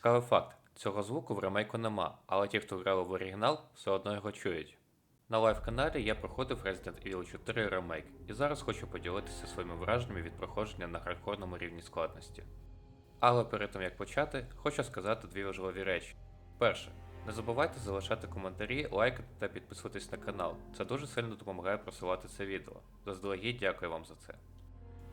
Цікавий факт: цього звуку в ремейку нема, але ті, хто грали в оригінал, все одно його чують. На лайв-каналі я проходив Resident Evil 4 ремейк і зараз хочу поділитися своїми враженнями від проходження на хардкорному рівні складності. Але перед тим як почати, хочу сказати дві важливі речі. Перше, не забувайте залишати коментарі, лайкати та підписуватись на канал. Це дуже сильно допомагає просувати це відео. Заздалегідь дякую вам за це.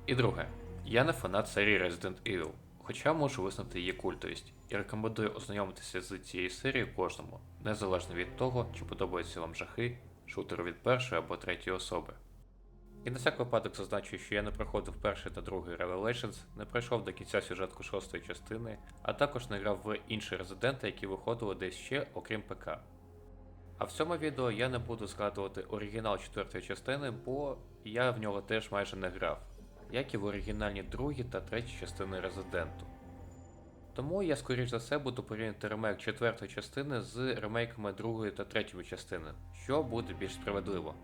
І друге, я не фанат серії Resident Evil, хоча можу визнати її культовість, і рекомендую ознайомитися з цією серією кожному, незалежно від того, чи подобаються вам жахи, шутери від першої або третьої особи. І на всяк випадок зазначу, що я не проходив перший та другий Revelations, не пройшов до кінця сюжетку шостої частини, а також не грав в інші резиденти, які виходили десь ще, окрім ПК. А в цьому відео я не буду згадувати оригінал четвертої частини, бо я в нього теж майже не грав, як і в оригінальні другі та треті частини Резиденту. Тому я скоріш за все буду порівняти ремейк четвертої частини з ремейками другої та третьої частини, що буде більш справедливо.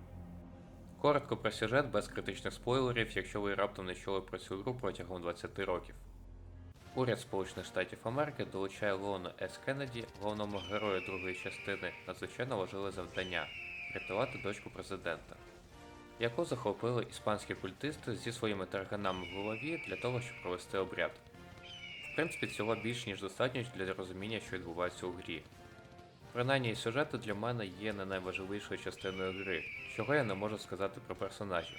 Коротко про сюжет без критичних спойлерів, якщо ви раптом не чули про цю гру протягом 20 років. Уряд Сполучених Штатів Америки долучає Леону С. Кеннеді, головному герою другої частини, надзвичайно важливе завдання врятувати дочку президента, яку захопили іспанські культисти зі своїми тарганами в голові для того, щоб провести обряд. В принципі, цього більш ніж достатньо для розуміння, що відбувається у грі. Принаймні, сюжети для мене є не найважливішою частиною гри, чого я не можу сказати про персонажів.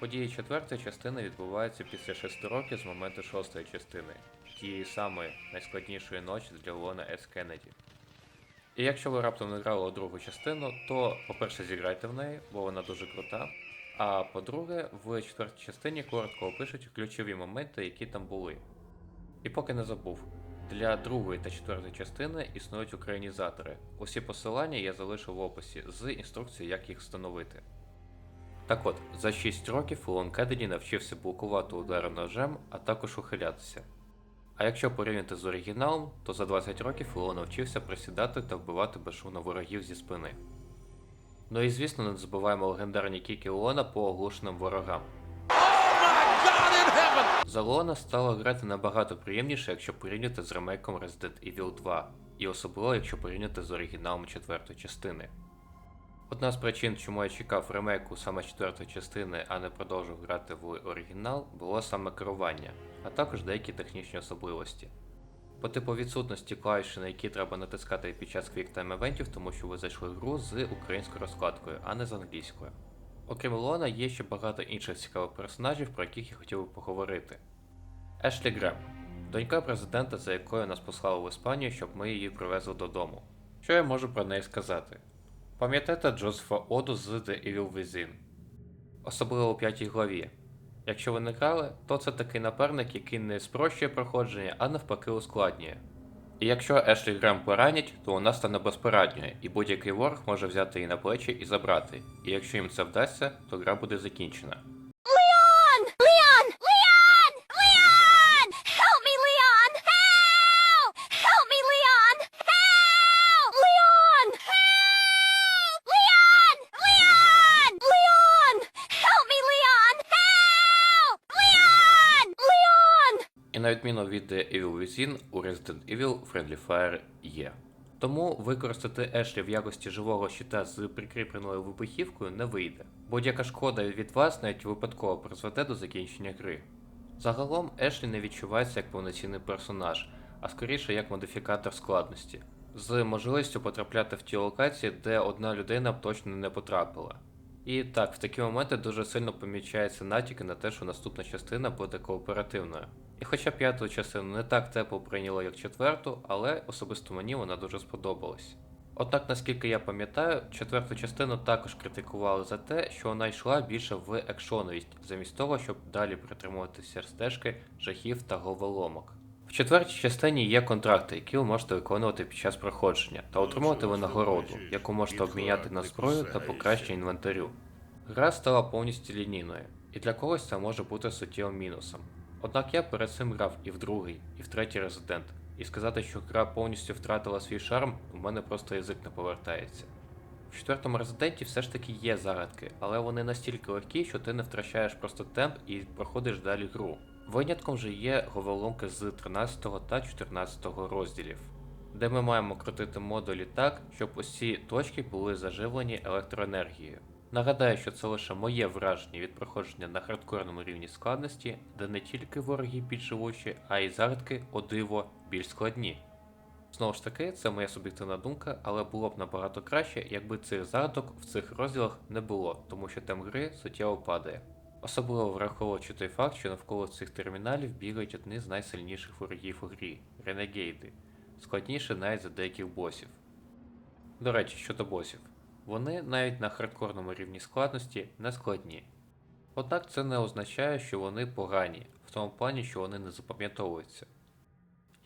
Події четвертої частини відбуваються після шести років з моменту шостої частини, тієї самої найскладнішої ночі для Лона С. Кеннеді. І якщо ви раптом не грали другу частину, то, по-перше, зіграйте в неї, бо вона дуже крута. А по-друге, в четвертій частині коротко опишуть ключові моменти, які там були. І поки не забув, для другої та четвертої частини існують українізатори. Усі посилання я залишу в описі з інструкцією, як їх встановити. Так от, за 6 років Лон Кеннеді навчився блокувати удари ножем, а також ухилятися. А якщо порівняти з оригіналом, то за 20 років Леон навчився присідати та вбивати безшумно ворогів зі спини. Ну і звісно, не забуваємо легендарні кіки Леона по оглушеним ворогам. За Леона стало грати набагато приємніше, якщо порівняти з ремейком Resident Evil 2, і особливо якщо порівняти з оригіналом четвертої частини. Одна з причин, чому я чекав ремейку саме четвертої частини, а не продовжив грати в оригінал, було саме керування, а також деякі технічні особливості. По типу відсутності клавіші, на які треба натискати під час QuickTime евентів, тому що ви зайшли в гру з українською розкладкою, а не з англійською. Окрім Лона, є ще багато інших цікавих персонажів, про яких я хотів би поговорити. Ешлі Грем, донька президента, за якою нас послали в Іспанію, щоб ми її привезли додому. Що я можу про неї сказати? Пам'ятаєте Джозефа Оду з The Evil Within? Особливо у п'ятій главі. Якщо ви не грали, то це такий наперник, який не спрощує проходження, а навпаки ускладнює. І якщо Ешлі Грем поранять, то вона стане безпорадньою, і будь-який ворог може взяти її на плечі і забрати. І якщо їм це вдасться, то гра буде закінчена. На відміну від Evil Within, у Resident Evil Friendly Fire є. Тому використати Ешлі в якості живого щита з прикріпленою вибухівкою не вийде. Будь-яка шкода від вас навіть випадково призведе до закінчення гри. Загалом Ешлі не відчувається як повноцінний персонаж, а скоріше як модифікатор складності, з можливістю потрапляти в ті локації, де одна людина б точно не потрапила. І так, в такі моменти дуже сильно помічаються натяки на те, що наступна частина буде кооперативною. І хоча п'яту частину не так тепло прийняло, як четверту, але особисто мені вона дуже сподобалась. Однак, наскільки я пам'ятаю, четверту частину також критикували за те, що вона йшла більше в екшоновість, замість того, щоб далі притримуватися стежки жахів та головоломок. Четвертій частині є контракти, які ви можете виконувати під час проходження, та отримувати винагороду, яку можете обміняти на зброю та покращення інвентарю. Гра стала повністю лінійною, і для когось це може бути суттєвим мінусом. Однак я перед цим грав і в другий, і в третій резидент, і сказати, що гра повністю втратила свій шарм, у мене просто язик не повертається. В четвертому резиденті все ж таки є загадки, але вони настільки легкі, що ти не втрачаєш просто темп і проходиш далі гру. Винятком же є головоломки з 13 та 14 розділів, де ми маємо крутити модулі так, щоб усі точки були заживлені електроенергією. Нагадаю, що це лише моє враження від проходження на хардкорному рівні складності, де не тільки вороги більш живучі, а й загадки, о диво, більш складні. Знову ж таки, це моя суб'єктивна думка, але було б набагато краще, якби цих загадок в цих розділах не було, тому що темп гри суттєво падає. Особливо враховуючи той факт, що навколо цих терміналів бігають одні з найсильніших ворогів у грі ренегейди, складніше навіть за деяких босів. До речі, щодо босів, вони навіть на хардкорному рівні складності не складні. Однак це не означає, що вони погані, в тому плані, що вони не запам'ятовуються.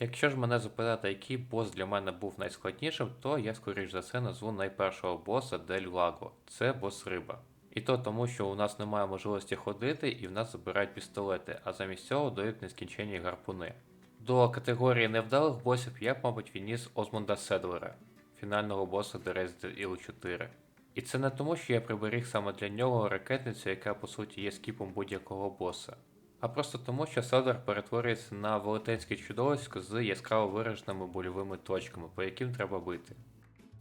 Якщо ж мене запитати, який бос для мене був найскладнішим, то я скоріш за все назву найпершого боса Дель Лаго. Це бос риба. І то тому, що у нас немає можливості ходити і в нас забирають пістолети, а замість цього дають нескінченні гарпуни. До категорії невдалих босів я б, мабуть, відніс Озмонда Седлера, фінального боса The Resident Evil 4. І це не тому, що я приберіг саме для нього ракетницю, яка по суті є скіпом будь-якого боса, а просто тому, що Седлер перетворюється на велетенське чудовисько з яскраво вираженими больовими точками, по яким треба бити.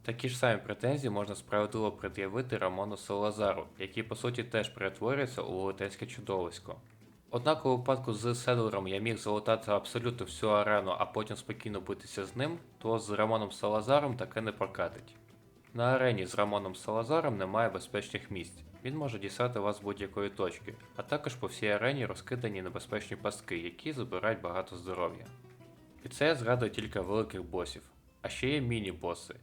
Такі ж самі претензії можна справедливо пред'явити Рамону Салазару, який по суті теж перетворюється у велетенське чудовисько. Однак у випадку з Седлером я міг залутати абсолютно всю арену, а потім спокійно битися з ним, то з Рамоном Салазаром таке не прокатить. На арені з Рамоном Салазаром немає безпечних місць. Він може дістати вас з будь-якої точки, а також по всій арені розкидані небезпечні пастки, які забирають багато здоров'я. І це я згадую тільки великих босів. А ще є міні-боси.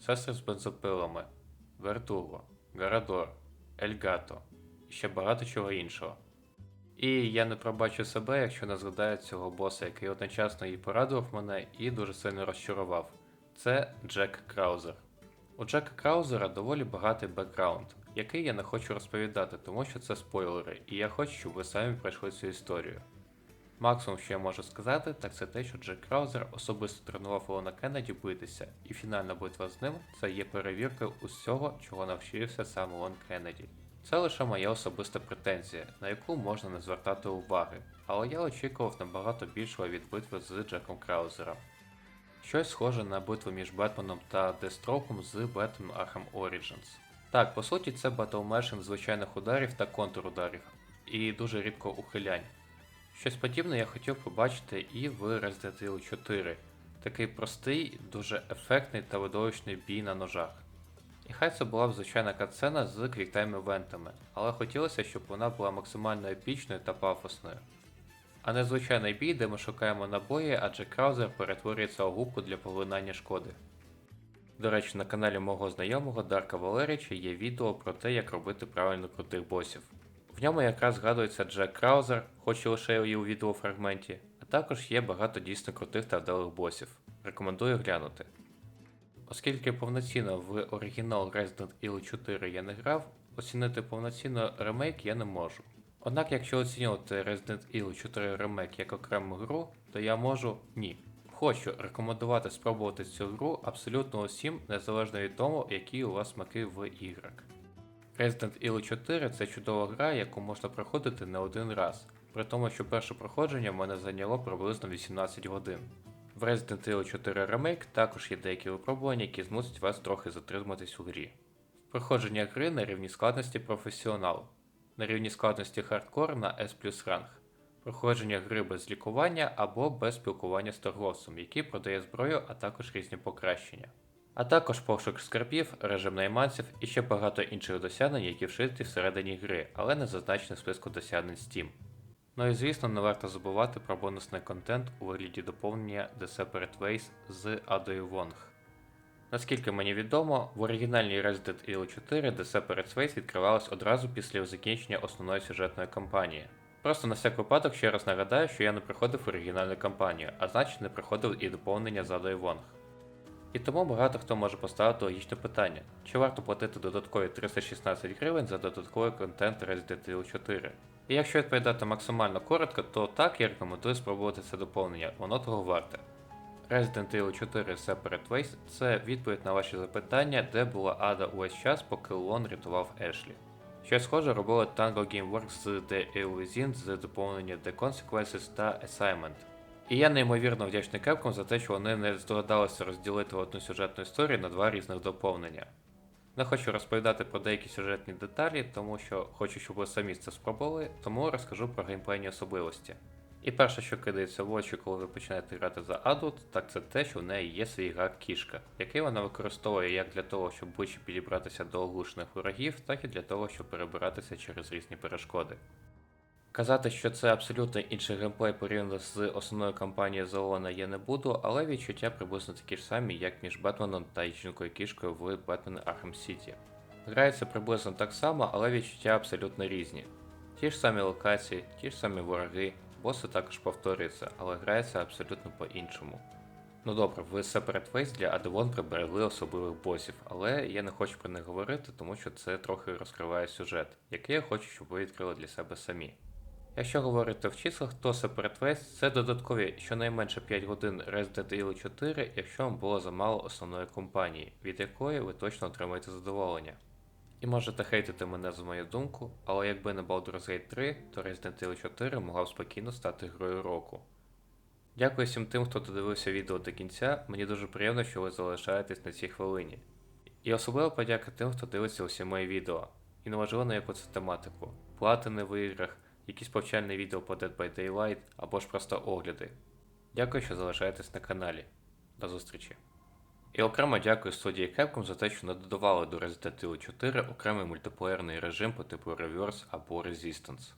Сестри з бензопилами, Вертуго, Гарадор, Ельгато і ще багато чого іншого. І я не пробачу себе, якщо не згадаю цього боса, який одночасно і порадував мене, і дуже сильно розчарував. Це Джек Краузер. У Джека Краузера доволі багатий бекграунд, який я не хочу розповідати, тому що це спойлери, і я хочу, щоб ви самі пройшли цю історію. Максимум, що я можу сказати, так це те, що Джек Краузер особисто тренував Олена Кеннеді битися, і фінальна битва з ним це є перевірка усього, чого навчився сам Олен Кеннеді. Це лише моя особиста претензія, на яку можна не звертати уваги, але я очікував набагато більшого від битви з Джеком Краузером. Щось схоже на битву між Бетменом та Дестроком з Batman Arkham Origins. Так, по суті, це батлмешин звичайних ударів та контрударів, і дуже рідко ухилянь. Щось подібне я хотів побачити і в Resident Evil 4. Такий простий, дуже ефектний та видовищний бій на ножах. І хай це була б звичайна катсцена з квіктайм івентами, але хотілося, щоб вона була максимально епічною та пафосною. А не звичайний бій, де ми шукаємо набої, адже Краузер перетворюється у губку для поглинання шкоди. До речі, на каналі мого знайомого Дарка Валерича є відео про те, як робити правильно крутих босів. В ньому якраз згадується Джек Краузер, хоч і лише і у відеофрагменті, а також є багато дійсно крутих та вдалих босів. Рекомендую глянути. Оскільки повноцінно в оригінал Resident Evil 4 я не грав, оцінити повноцінно ремейк я не можу. Однак, якщо оцінювати Resident Evil 4 ремейк як окрему гру, то я можу ні. Хочу рекомендувати спробувати цю гру абсолютно усім, незалежно від того, які у вас смаки в іграх. Resident Evil 4 це чудова гра, яку можна проходити не один раз, при тому, що перше проходження в мене зайняло приблизно 18 годин. В Resident Evil 4 Remake також є деякі випробування, які змусять вас трохи затриматись у грі. Проходження гри на рівні складності професіонал, на рівні складності хардкор на S плюс ранг, проходження гри без лікування або без спілкування з торговцем, який продає зброю, а також різні покращення. А також пошук скарбів, режим найманців і ще багато інших досягнень, які вшиті всередині гри, але не зазначені в списку досягнень Steam. Ну і звісно, не варто забувати про бонусний контент у вигляді доповнення The Separate Ways з Адою Вонг. Наскільки мені відомо, в оригінальній Resident Evil 4 The Separate Ways відкривалась одразу після закінчення основної сюжетної кампанії. Просто на всяк випадок ще раз нагадаю, що я не проходив оригінальну кампанію, а значить не проходив і доповнення з Адою Вонг. І тому багато хто може поставити логічне питання: чи варто платити додаткові 316 гривень за додатковий контент Resident Evil 4? І якщо відповідати максимально коротко, то так я рекомендую спробувати це доповнення, воно того варте. Resident Evil 4 Separate Ways це відповідь на ваші запитання, де була Ада увесь час, поки Лон рятував Ешлі. Щось схоже робили Tango Gameworks з The Within з доповнення The Consequences та Assignment. І я неймовірно вдячний Capcom за те, що вони не здогадалися розділити одну сюжетну історію на два різних доповнення. Не хочу розповідати про деякі сюжетні деталі, тому що хочу, щоб ви самі це спробували, тому розкажу про геймплейні особливості. І перше, що кидається в очі, коли ви починаєте грати за Adult, так це те, що в неї є свій гак кішка, який вона використовує як для того, щоб ближче підібратися до оглушених ворогів, так і для того, щоб перебиратися через різні перешкоди. Казати, що це абсолютно інший геймплей порівняно з основною кампанією Зелона я не буду, але відчуття приблизно такі ж самі, як між Бетменом та жінкою кішкою в Batman Arkham City. Грається приблизно так само, але відчуття абсолютно різні. Ті ж самі локації, ті ж самі вороги, боси також повторюються, але грається абсолютно по-іншому. Ну добре, в Separate Ways для Адевон приберегли особливих босів, але я не хочу про них говорити, тому що це трохи розкриває сюжет, який я хочу, щоб ви відкрили для себе самі. Якщо говорити в числах, то Separate Ways це додаткові щонайменше 5 годин Resident Evil 4, якщо вам було замало основної компанії, від якої ви точно отримаєте задоволення. І можете хейтити мене за мою думку, але якби не Baldur's Gate 3, то Resident Evil 4 могла б спокійно стати грою року. Дякую всім тим, хто додивився відео до кінця. Мені дуже приємно, що ви залишаєтесь на цій хвилині. І особливо подяка тим, хто дивиться усі мої відео. І неважливо на яку це тематику. Платини в іграх, якісь повчальні відео по Dead by Daylight або ж просто огляди. Дякую, що залишаєтесь на каналі. До зустрічі. І окремо дякую студії Capcom за те, що не додавали до Resident Evil 4 окремий мультиплеєрний режим по типу Reverse або Resistance.